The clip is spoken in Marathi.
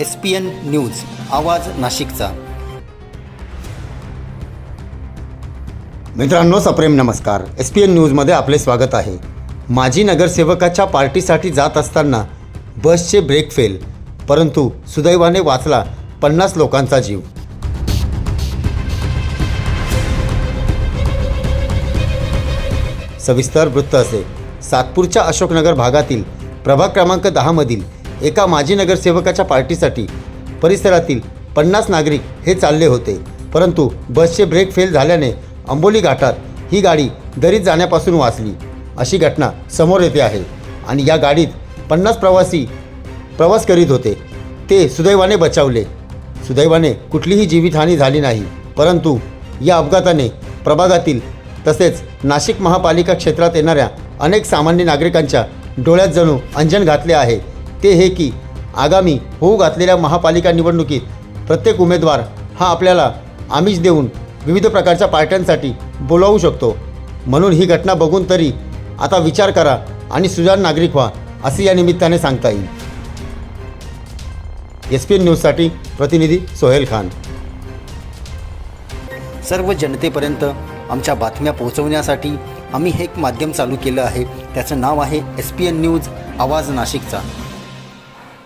एस पी एन न्यूज आवाज नाशिकचा. मित्रांनो सप्रेम नमस्कार. एस पी एन न्यूजमध्ये आपले स्वागत आहे. माजी नगरसेवकाच्या पार्टीसाठी जात असताना बसचे ब्रेक फेल परंतु सुदैवाने वाचला पन्नास लोकांचा जीव. सविस्तर वृत्त असे. सातपूरच्या अशोकनगर भागातील प्रभाग क्रमांक दहामधील एका माजी नगरसेवकाच्या पार्टीसाठी. परिसरातील पन्नास नागरिक हे चालले होते. परंतु बसचे ब्रेक फेल झाल्याने अंबोली घाटात ही गाडी दरीत जाण्यापासून वाचली. अशी घटना समोर येते आहे आणि या गाडीत पन्नास प्रवासी प्रवास करीत होते. ते सुदैवाने बचावले. सुदैवाने कुठलीही जीवितहानी झाली नाही. परंतु या अपघाताने प्रभागातील तसेच नाशिक महापालिका क्षेत्रात येणाऱ्या अनेक सामान्य नागरिकांच्या डोळ्यात जणू अंजन घातले आहे. ते हे की आगामी होऊ घातलेल्या महापालिका निवडणुकीत प्रत्येक उमेदवार हा आपल्याला आमिष देऊन विविध प्रकारच्या पार्ट्यांसाठी बोलावू शकतो. म्हणून ही घटना बघून तरी आता विचार करा आणि सुजाण नागरिक व्हा असे या निमित्ताने सांगता येईल. एस पी एन न्यूजसाठी प्रतिनिधी सोहेल खान. सर्व जनतेपर्यंत आमच्या बातम्या पोहोचवण्यासाठी आम्ही हे एक माध्यम चालू केलं आहे. त्याचं नाव आहे एस पी एन न्यूज आवाज नाशिकचा.